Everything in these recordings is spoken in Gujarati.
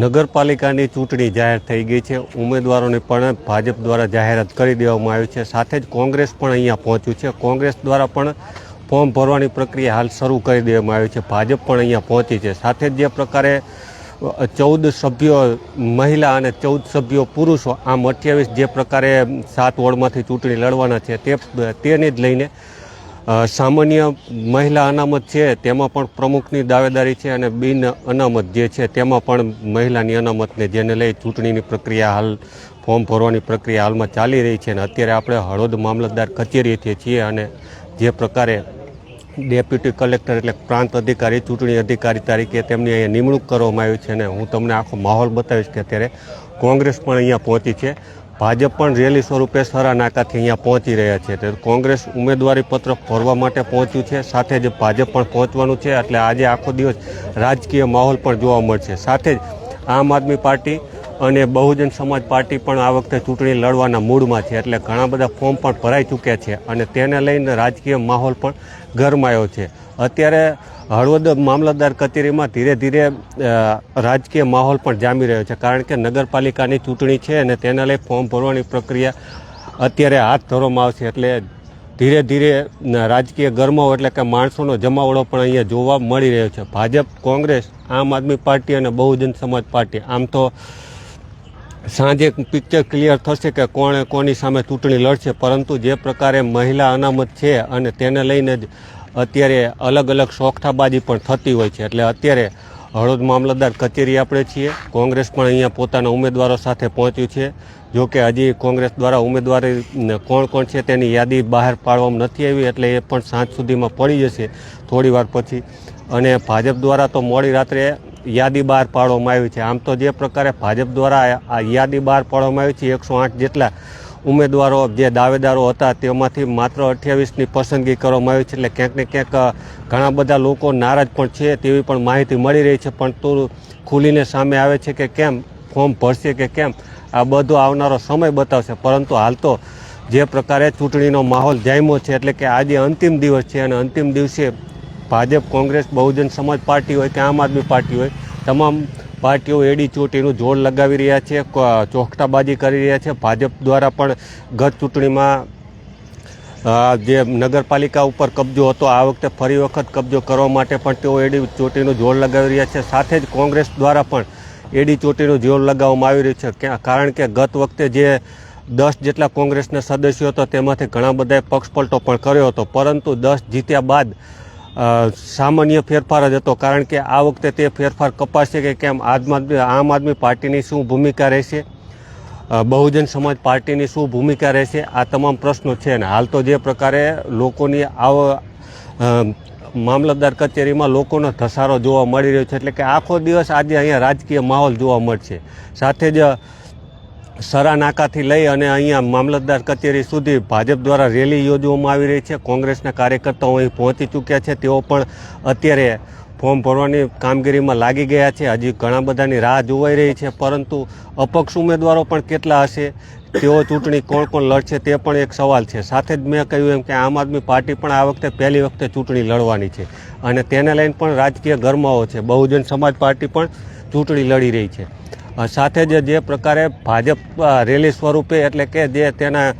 નગરપાલિકાની ચૂંટણી જાહેર થઈ ગઈ છે. ઉમેદવારોની પણ ભાજપ દ્વારા જાહેરાત કરી દેવામાં આવી છે. સાથે જ કોંગ્રેસ પણ અહીંયા પહોંચ્યું છે. કોંગ્રેસ દ્વારા પણ ફોર્મ ભરવાની પ્રક્રિયા હાલ શરૂ કરી દેવામાં આવી છે. ભાજપ પણ અહીંયા પહોંચી છે. સાથે જ જે પ્રકારે ચૌદ સભ્યો મહિલા અને ચૌદ સભ્યો પુરુષો, આમ અઠ્યાવીસ જે પ્રકારે સાત વોર્ડમાંથી ચૂંટણી લડવાના છે, તે, તેને જ લઈને સામાન્ય મહિલા અનામત છે, તેમાં પણ પ્રમુખની દાવેદારી છે અને બિન અનામત જે છે, તેમાં પણ મહિલાની અનામતને જેને લઈ ચૂંટણીની પ્રક્રિયા હાલ, ફોર્મ ભરવાની પ્રક્રિયા હાલમાં ચાલી રહી છે અને અત્યારે આપણે હળવદ મામલતદાર કચેરીથી છીએ અને જે પ્રકારે ડેપ્યુટી કલેક્ટર એટલે પ્રાંત અધિકારી, ચૂંટણી અધિકારી તરીકે તેમની અહીંયા નિમણૂક કરવામાં આવી છે અને હું તમને આખો માહોલ બતાવીશ કે અત્યારે કોંગ્રેસ પણ અહીંયા પહોંચી છે. ભાજપ પણ રેલી સ્વરૂપે સરા નાકાથી અહીંયા પહોંચી રહ્યા છે. તો કોંગ્રેસ ઉમેદવારી પત્ર ભરવા માટે પહોંચ્યું છે. સાથે જ ભાજપ પણ પહોંચવાનું છે. એટલે આજે આખો દિવસ રાજકીય માહોલ પણ જોવા મળશે. સાથે જ આમ આદમી પાર્ટી અને બહુજન સમાજ પાર્ટી પણ આ વખતે ચૂંટણી લડવાના મૂડમાં છે. એટલે ઘણા બધા ફોર્મ પણ ભરાઈ ચૂક્યા છે અને તેને લઈને રાજકીય માહોલ પણ ગરમાયો છે. અત્યારે હળવદ મામલતદાર કચેરીમાં ધીરે ધીરે રાજકીય માહોલ પણ જામી રહ્યો છે. કારણ કે નગરપાલિકાની ચૂંટણી છે અને તેને લઈ ફોર્મ ભરવાની પ્રક્રિયા અત્યારે હાથ ધરવામાં આવશે. એટલે ધીરે ધીરે રાજકીય ગરમાવો એટલે કે માણસોનો જમાવડો પણ અહીંયા જોવા મળી રહ્યો છે. ભાજપ, કોંગ્રેસ, આમ આદમી પાર્ટી અને બહુજન સમાજ પાર્ટી. આમ તો સાંજે પિક્ચર ક્લિયર થશે કે કોણે કોની સામે ચૂંટણી લડશે. પરંતુ જે પ્રકારે મહિલા અનામત છે અને તેને લઈને જ અત્યારે અલગ અલગ શોખતાબાજી પણ થતી હોય છે. એટલે અત્યારે હળદ મામલતદાર કચેરી આપણે છીએ. કોંગ્રેસ પણ અહીંયા પોતાના ઉમેદવારો સાથે પહોંચ્યું છે. જો કે હજી કોંગ્રેસ દ્વારા ઉમેદવારી કોણ કોણ છે તેની યાદી બહાર પાડવામાં નથી આવી, એટલે એ પણ સાંજ સુધીમાં પડી જશે થોડી વાર પછી. અને ભાજપ દ્વારા તો મોડી રાત્રે યાદી બહાર પાડવામાં આવી છે. આમ તો જે પ્રકારે ભાજપ દ્વારા આ યાદી બહાર પાડવામાં આવી છે, એકસો આઠ જેટલા ઉમેદવારો, જે દાવેદારો હતા, તેમાંથી માત્ર અઠ્યાવીસની પસંદગી કરવામાં આવી છે એટલે ક્યાંક ને ક્યાંક ઘણા બધા લોકો નારાજ પણ છે તેવી પણ માહિતી મળી રહી છે. પણ તો ખુલીને સામે આવે છે કે કેમ, ફોર્મ ભરશે કે કેમ, આ બધો આવનારો સમય બતાવશે. પરંતુ હાલ તો જે પ્રકારે ચૂંટણીનો માહોલ જામ્યો છે એટલે કે આજે અંતિમ દિવસ છે અને અંતિમ દિવસે ભાજપ, કોંગ્રેસ, બહુજન સમાજ પાર્ટી હોય કે આમ આદમી પાર્ટી હોય, તમામ પાર્ટીઓ એડી ચોટીનું જોર લગાવી રહ્યા છે ચોખટાબાજી કરી રહ્યા છે. ભાજપ દ્વારા પણ ગત ચૂંટણીમાં જે નગરપાલિકા ઉપર કબજો હતો, આ વખતે ફરી વખત કબજો કરવા માટે પણ તેઓ એડી ચોટીનું જોર લગાવી રહ્યા છે. સાથે જ કોંગ્રેસ દ્વારા પણ એડી ચોટીનું જોર લગાવવામાં આવી રહ્યું છે. કારણ કે ગત વખતે જે દસ જેટલા કોંગ્રેસના સદસ્યો હતા, તેમાંથી ઘણા બધાએ પક્ષપલટો પણ કર્યો હતો. પરંતુ દસ જીત્યા બાદ સામાન્ય ફેરફાર જ હતો. કારણ કે આ વખતે તે ફેરફાર કપાશે કે કેમ? આમ આદમી આમ આદમી પાર્ટીની શું ભૂમિકા રહેશે? બહુજન સમાજ પાર્ટીની શું ભૂમિકા રહેશે? આ તમામ પ્રશ્નો છે ને હાલ તો જે પ્રકારે લોકોની આવ મામલતદાર કચેરીમાં લોકોનો ધસારો જોવા મળી રહ્યો છે. એટલે કે આખો દિવસ આજે અહીંયા રાજકીય માહોલ જોવા મળશે. સાથે જ સરા નાકાથી લઈ અને અહીંયા મામલતદાર કચેરી સુધી ભાજપ દ્વારા રેલી યોજવામાં આવી રહી છે. કોંગ્રેસના કાર્યકર્તાઓ અહીં પહોંચી ચૂક્યા છે. તેઓ પણ અત્યારે ફોર્મ ભરવાની કામગીરીમાં લાગી ગયા છે. હજી ઘણા બધાની રાહ જોવાઈ રહી છે, પરંતુ અપક્ષ ઉમેદવારો પણ કેટલા હશે, તેઓ ચૂંટણી કોણ કોણ લડશે તે પણ એક સવાલ છે. સાથે જ મેં કહ્યું એમ કે આમ આદમી પાર્ટી પણ આ વખતે પહેલી વખતે ચૂંટણી લડવાની છે અને તેને લઈને પણ રાજકીય ગરમાવો છે. બહુજન સમાજ પાર્ટી પણ ચૂંટણી લડી રહી છે. સાથે જ જે પ્રકારે ભાજપ રેલી સ્વરૂપે એટલે કે જે તેના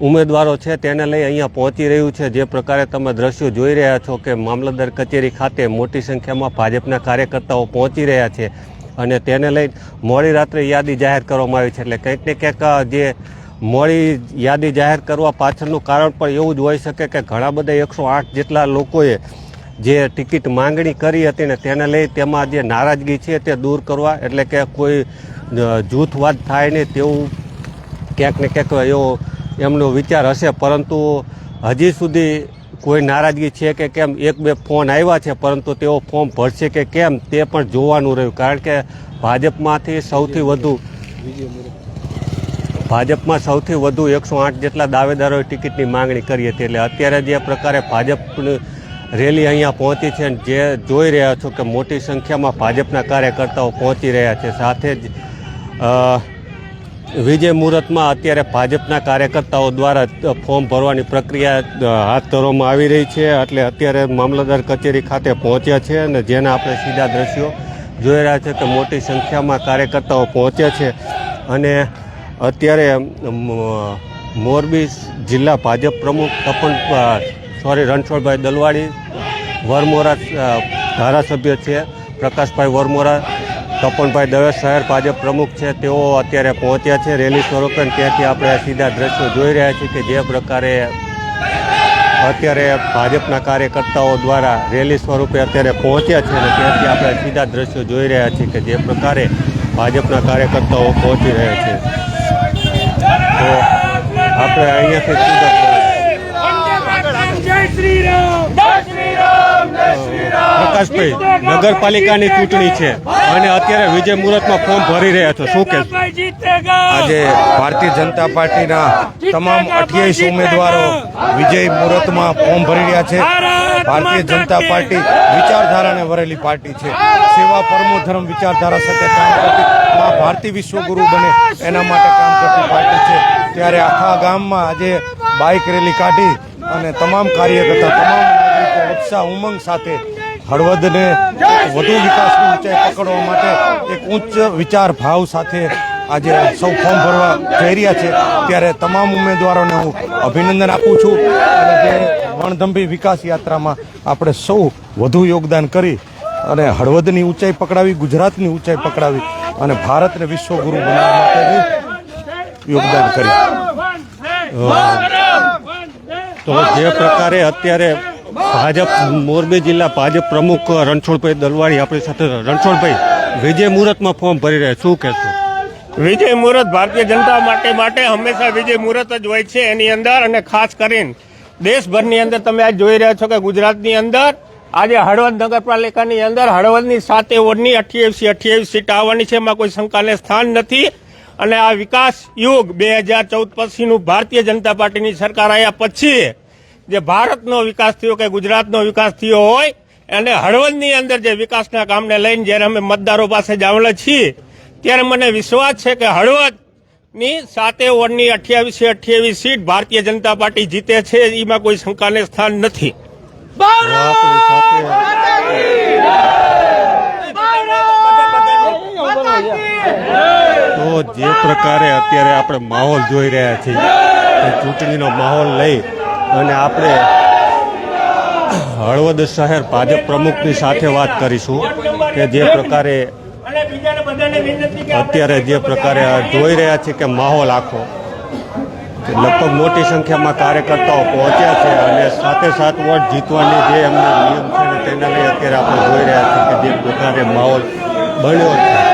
ઉમેદવારો છે તેને લઈ અહીંયા પહોંચી રહ્યું છે. જે પ્રકારે તમે દ્રશ્યો જોઈ રહ્યા છો કે મામલતદાર કચેરી ખાતે મોટી સંખ્યામાં ભાજપના કાર્યકર્તાઓ પહોંચી રહ્યા છે અને તેને લઈ મોડી રાત્રે યાદી જાહેર કરવામાં આવી છે. એટલે કંઈક ને કંઈક જે મોડી યાદી જાહેર કરવા પાછળનું કારણ પણ એવું જ હોઈ શકે કે ઘણા બધા એકસો આઠ જેટલા લોકોએ જે ટિકિટ માંગણી કરી હતી ને તેને લઈ તેમાં જે નારાજગી છે તે દૂર કરવા, એટલે કે કોઈ જૂથવાદ થાય નહીં તેવું ક્યાંક ને ક્યાંક એવો એમનો વિચાર હશે. પરંતુ હજી સુધી કોઈ નારાજગી છે કે કેમ? એક બે ફોન આવ્યા છે, પરંતુ તેઓ ફોર્મ ભરશે કે કેમ તે પણ જોવાનું રહ્યું. કારણ કે ભાજપમાંથી સૌથી વધુ ભાજપમાં સૌથી વધુ એકસો આઠ જેટલા દાવેદારોએ ટિકિટની માંગણી કરી હતી. એટલે અત્યારે જે પ્રકારે ભાજપની રેલી અહીંયા પહોંચી છે અને જે જોઈ રહ્યા છો કે મોટી સંખ્યામાં ભાજપના કાર્યકર્તાઓ પહોંચી રહ્યા છે. સાથે જ વિજય મુહૂર્તમાં અત્યારે ભાજપના કાર્યકર્તાઓ દ્વારા ફોર્મ ભરવાની પ્રક્રિયા હાથ ધરવામાં આવી રહી છે. એટલે અત્યારે મામલતદાર કચેરી ખાતે પહોંચ્યા છે અને જેના આપણે સીધા દ્રશ્યો જોઈ રહ્યા છે કે મોટી સંખ્યામાં કાર્યકર્તાઓ પહોંચ્યા છે. અને અત્યારે મોરબી જિલ્લા ભાજપ પ્રમુખ તપન સોરી, રણછોડભાઈ દલવાડી વરમોરા ધારાસભ્ય છે, પ્રકાશભાઈ વરમોરા, તપનભાઈ દવે શહેર ભાજપ પ્રમુખ છે, તેઓ અત્યારે પહોંચ્યા છે રેલી સ્વરૂપે ત્યાંથી આપણે સીધા દ્રશ્યો જોઈ રહ્યા છીએ કે જે પ્રકારે અત્યારે ભાજપના કાર્યકર્તાઓ દ્વારા રેલી સ્વરૂપે અત્યારે પહોંચ્યા છે અને ત્યાંથી આપણે સીધા દ્રશ્યો જોઈ રહ્યા છીએ કે જે પ્રકારે ભાજપના કાર્યકર્તાઓ પહોંચી રહ્યા છે. તો આપણે અહીંયાથી સીધા જય શ્રી રામ જય શ્રી રામ જય શ્રી પ્રકાશભાઈ નગરપાલિકાની ચૂંટણી છે અને અત્યારે વિજય મુહૂર્તમાં ફોર્મ ભરી રહ્યા છો. શું કહેશો? આજે ભારતીય જનતા પાર્ટીના તમામ અઠ્યાવીસ ઉમેદવારો વિજય મુહૂર્તમાં ફોર્મ ભરી રહ્યા છે. ભારતીય જનતા પાર્ટી વિચારધારાને વરેલી પાર્ટી છે. સેવા પરમો ધર્મ વિચારધારા સાથે કામ કરતી મા ભારતી વિશ્વગુરુ બને એના માટે કામ કરતી પાર્ટી છે. ત્યારે આખા ગામમાં આજે બાઇક રેલી કાઢી અને તમામ કાર્યકર્તા, તમામ નાગરિકો ઉત્સાહ ઉમંગ સાથે હળવદને વધુ વિકાસની ઊંચાઈ પકડવા માટે એક ઉચ્ચ વિચાર ભાવ સાથે આજે સૌ ફોર્મ ભરવા જઈ રહ્યા છે. ત્યારે તમામ ઉમેદવારોને હું અભિનંદન આપું છું અને જે વણધંભી વિકાસ યાત્રામાં આપણે સૌ વધુ યોગદાન કરી અને હળવદની ઊંચાઈ પકડાવી, ગુજરાતની ઊંચાઈ પકડાવી અને ભારતને વિશ્વગુરુ બનાવવા માટેનું યોગદાન કર્યું. તો જે પ્રકારે અત્યારે ભાજપ, મોરબી જિલ્લા ભાજપ પ્રમુખ રણછોડભાઈ દલવાડી આપણી સાથે રણછોડભાઈ, વિજય મુહૂર્તમાં ફોર્મ ભરી રહ્યા શું કહેશો? વિજય મુહૂર્ત ભારતીય જનતા માટે માટે હંમેશા વિજય મુહૂર્ત જ હોય છે એની અંદર અને ખાસ કરીને દેશભરની અંદર તમે આજ જોઈ રહ્યા છો કે ગુજરાતની અંદર, આજે હળવદ નગરપાલિકાની અંદર, હળવદની સાતે વોર્ડની અઠ્યાવીસી, અઠ્યાવીસ સીટ આવવાની છે, એમાં કોઈ શંકાને સ્થાન નથી. અને આ વિકાસ યુગ બે હજાર ચૌદ પછીનું ભારતીય જનતા પાર્ટીની સરકાર આવ્યા પછી જે ભારતનો વિકાસ થયો કે ગુજરાતનો વિકાસ થયો હોય અને હળવદની અંદર જે વિકાસના કામને લઈને જ્યારે અમે મતદારો પાસે જાવલા છીએ, ત્યારે મને વિશ્વાસ છે કે હળવદની સાતે વોર્ડની અઠ્યાવીસે અઠ્યાવીસ સીટ ભારતીય જનતા પાર્ટી જીતે છે, એમાં કોઈ શંકાને સ્થાન નથી. તો જે પ્રકારે અત્યારે આપણે માહોલ જોઈ રહ્યા છીએ ચૂંટણીનો માહોલ લઈ અને આપણે હળવદ શહેર ભાજપ પ્રમુખની સાથે વાત કરીશું કે જે પ્રકારે અત્યારે જે પ્રકારે જોઈ રહ્યા છે કે માહોલ આખો લગભગ મોટી સંખ્યામાં કાર્યકર્તાઓ પહોંચ્યા છે અને સાથે સાત વોટ જીતવાની જે એમનો નિયમ છે તેના લઈ અત્યારે આપણે જોઈ રહ્યા છીએ કે જે પ્રકારે માહોલ બન્યો છે.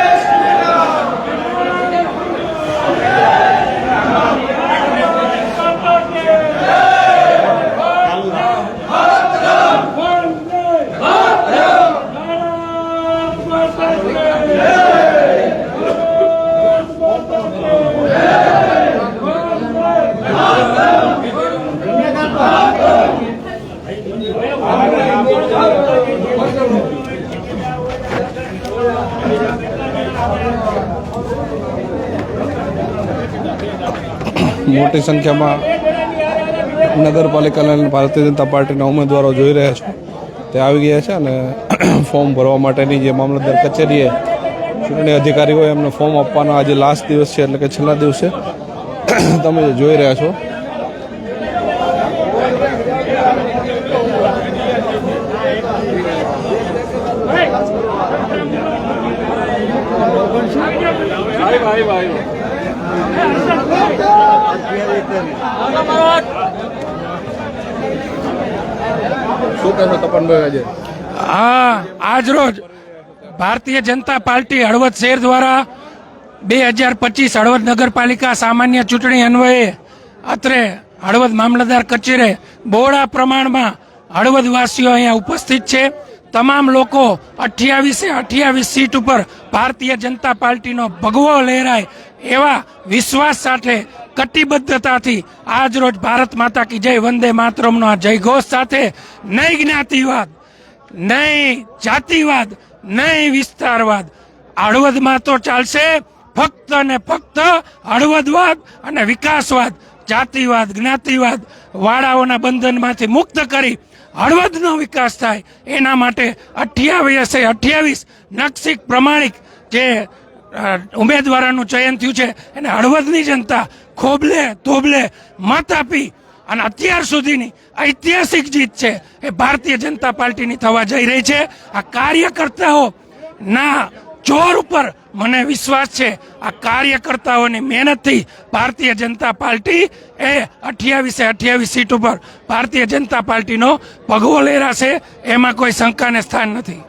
મોટી સંખ્યામાં નગરપાલિકાના ભારતીય જનતા પાર્ટીના ઉમેદવારો જોઈ રહ્યા છે. તે આવી ગયા છે અને ફોર્મ ભરવા માટેની જે મામલતદાર કચેરીએ ચૂંટણી અધિકારીઓ એમને ફોર્મ આપવાનો આજે લાસ્ટ દિવસ છે, એટલે કે છેલ્લા દિવસે. તમે જોઈ રહ્યા છો. શું કહેશો, તપનભાઈ, આજે? હા, આજ રોજ ભારતીય જનતા પાર્ટી હળવદ શહેર દ્વારા બે હજાર પચીસ હળવદ નગરપાલિકા સામાન્ય ચૂંટણી અન્વયે અત્રે હળવદ મામલતદાર કચેરે બહોળા પ્રમાણમાં હળવદવાસીઓ અહીંયા ઉપસ્થિત છે. તમામ લોકો અઠ્યાવીસે અઠ્યાવીસ સીટ ઉપર ભારતીય જનતા પાર્ટીનો ભગવો લહેરાય એવા વિશ્વાસ સાથે, કટિબદ્ધતાથી આજ રોજ ભારત માતા કી જય વંદે માતરમનો આ જયઘોષ સાથે નહીં જ્ઞાતિવાદ નહીં જાતિવાદ, નહીં વિસ્તારવાદ. હળવદમાં તો ચાલશે ફક્ત ને ફક્ત હળવદવાદ અને વિકાસવાદ, જાતિવાદ, જ્ઞાતિવાદ વાળાઓના બંધનમાંથી મુક્ત કરી હળવદનો વિકાસ થાય. એના માટે અઠ્યાવીસે અઠ્યાવીસ નક્ષિક પ્રમાણિક જે ઉમેદવારોનું ચયન થયું છે, એને હળવદની જનતા ખોબલે તોબલે મત આપી અને અત્યાર સુધીની ઐતિહાસિક જીત છે એ ભારતીય જનતા પાર્ટીની થવા જઈ રહી છે. આ કાર્યકર્તાઓ ના જોર ઉપર મને વિશ્વાસ છે આ કાર્યકર્તાઓની મહેનતથી ભારતીય જનતા પાર્ટી એ અઠ્યાવીસે અઠ્યાવીસ સીટ ઉપર ભારતીય જનતા પાર્ટીનો ભગવો લહેરાશે એમાં કોઈ શંકાને સ્થાન નથી.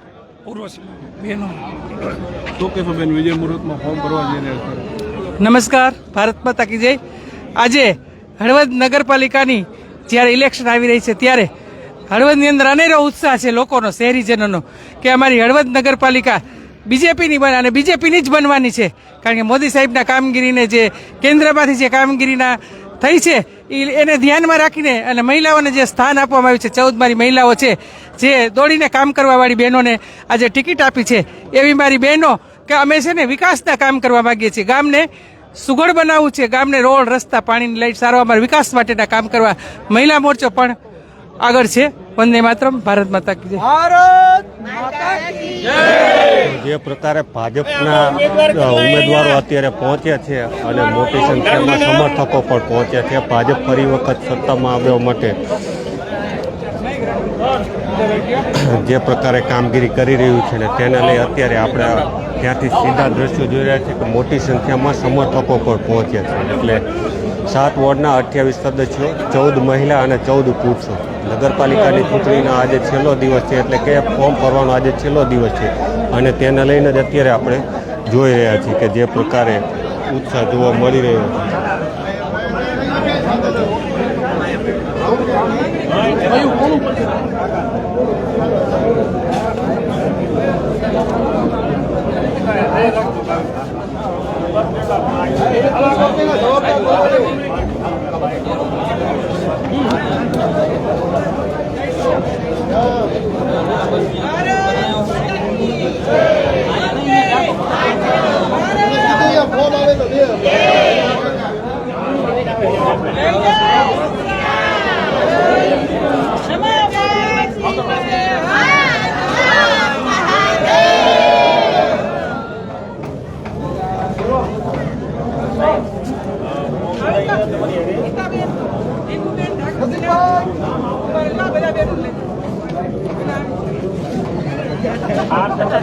નમસ્કાર ભારત માતા કી જય. આજે હળવદ નગરપાલિકાની જ્યારે ઇલેક્શન આવી રહી છે ત્યારે હળવદની અંદર અનેરો ઉત્સાહ છે લોકોનો, શહેરીજનોનો, કે અમારી હળવદ નગરપાલિકા બીજેપીની બને અને બીજેપીની જ બનવાની છે. કારણ કે મોદી સાહેબના કામગીરીને જે કેન્દ્રમાંથી જે કામગીરીના થઈ છે એને ધ્યાનમાં રાખીને અને મહિલાઓને જે સ્થાન આપવામાં આવ્યું છે ચૌદ મારી મહિલાઓ છે, જે દોડીને કામ કરવાવાળી બહેનોને આજે ટિકિટ આપી છે. એવી મારી બહેનો કે અમે છે ને વિકાસના કામ કરવા માગીએ છીએ. ગામને સુઘડ બનાવવું છે. ગામને રોડ રસ્તા પાણીની લાઈટ સારવાર વિકાસ માટેના કામ કરવા. મહિલા મોરચો પણ આગળ છે. વંદે માતરમ. ભારત માતા કી જય. જે પ્રકારે ભાજપના ઉમેદવારો અત્યારે પહોંચ્યા છે અને મોટી સંખ્યામાં સમર્થકો પણ પહોંચ્યા છે. ભાજપ ફરી વખત સત્તામાં આવ્યા માટે. જે પ્રકારે કામગીરી કરી રહ્યું છે ને તેને લઈ અત્યારે આપણે ત્યાંથી સીધા દ્રશ્યો જોઈ રહ્યા છે કે મોટી સંખ્યામાં સમર્થકો પણ પહોંચ્યા છે. એટલે સાત વોર્ડના અઠ્યાવીસ સદસ્યો, ચૌદ મહિલા અને ચૌદ પુરુષો. નગરપાલિકાની ચૂંટણીનો આજે છેલ્લો દિવસ છે, એટલે કે ફોર્મ ભરવાનો આજે છેલ્લો દિવસ છે. અને તેને લઈને જ અત્યારે આપણે જોઈ રહ્યા છીએ કે જે પ્રકારે ઉત્સાહ જોવા મળી રહ્યો છે.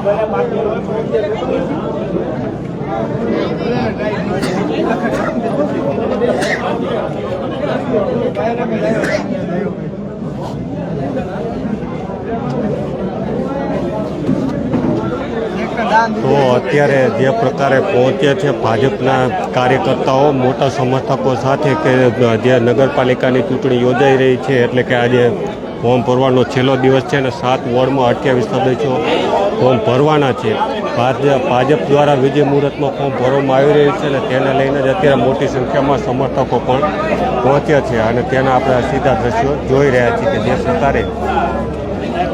તો અત્યારે જે પ્રકારે પહોંચ્યા છે ભાજપના કાર્યકર્તાઓ, મોટા સમર્થકો સાથે કે જે નગરપાલિકાની ચૂંટણી યોજાઈ રહી છે, એટલે કે આજે ફોર્મ ભરવાનો છેલ્લો દિવસ છે અને સાત વોર્ડમાં અઠ્યાવીસ સદસ્યો ફોર્મ ભરવાના છે. ભાજપ દ્વારા વિજય મુહૂર્તમાં ફોર્મ ભરવામાં આવી રહ્યું છે અને તેને લઈને જ અત્યારે મોટી સંખ્યામાં સમર્થકો પણ પહોંચ્યા છે અને તેના આપણે સીધા દ્રશ્યો જોઈ રહ્યા છીએ કે જે પ્રકારે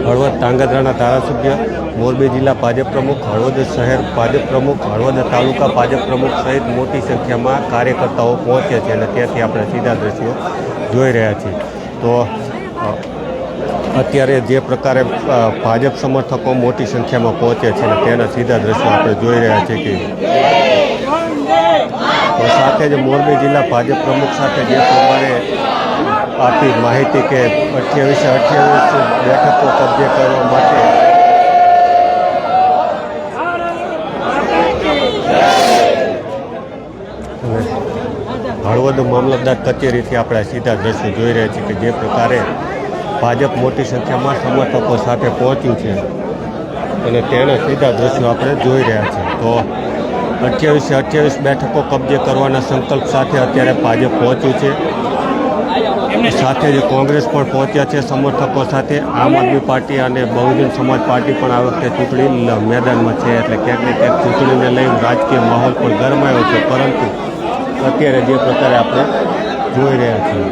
હળવદ ધાંગધ્રાના ધારાસભ્ય, મોરબી જિલ્લા ભાજપ પ્રમુખ, હળવદ શહેર ભાજપ પ્રમુખ, હળવદ તાલુકા ભાજપ પ્રમુખ સહિત મોટી સંખ્યામાં કાર્યકર્તાઓ પહોંચ્યા છે અને ત્યાંથી આપણે સીધા દ્રશ્યો જોઈ રહ્યા છીએ. તો અત્યારે જે પ્રકારે ભાજપ સમર્થકો મોટી સંખ્યામાં પહોંચે છે અને તેના સીધા દ્રશ્યો આપણે જોઈ રહ્યા છીએ કે સાથે જ મોરબી જિલ્લા ભાજપ પ્રમુખ સાથે જે પ્રમાણે આપી માહિતી કે અઠ્યાવીસે અઠ્યાવીસ બેઠકો કબજે કરવા માટે હળવદ મામલતદાર કચેરીથી આપણે સીધા દ્રશ્યો જોઈ રહ્યા છીએ કે જે પ્રકારે ભાજપ મોટી સંખ્યામાં સમર્થકો સાથે પહોંચ્યું છે. અને તેના સીધા દ્રશ્યો આપણે જોઈ રહ્યા છીએ તો અઠ્યાવીસે અઠ્યાવીસ બેઠકો કબજે કરવાના સંકલ્પ સાથે અત્યારે ભાજપ પહોંચ્યું છે. સાથે જ કોંગ્રેસ પણ પહોંચ્યા છે સમર્થકો સાથે. આમ આદમી પાર્ટી અને બહુજન સમાજ પાર્ટી પણ આ વખતે ચૂંટણી મેદાનમાં છે. એટલે ક્યાંક ને ક્યાંક ચૂંટણીને લઈને રાજકીય માહોલ પણ ગરમાયો છે. પરંતુ અત્યારે જે પ્રકારે આપણે જોઈ રહ્યા છીએ.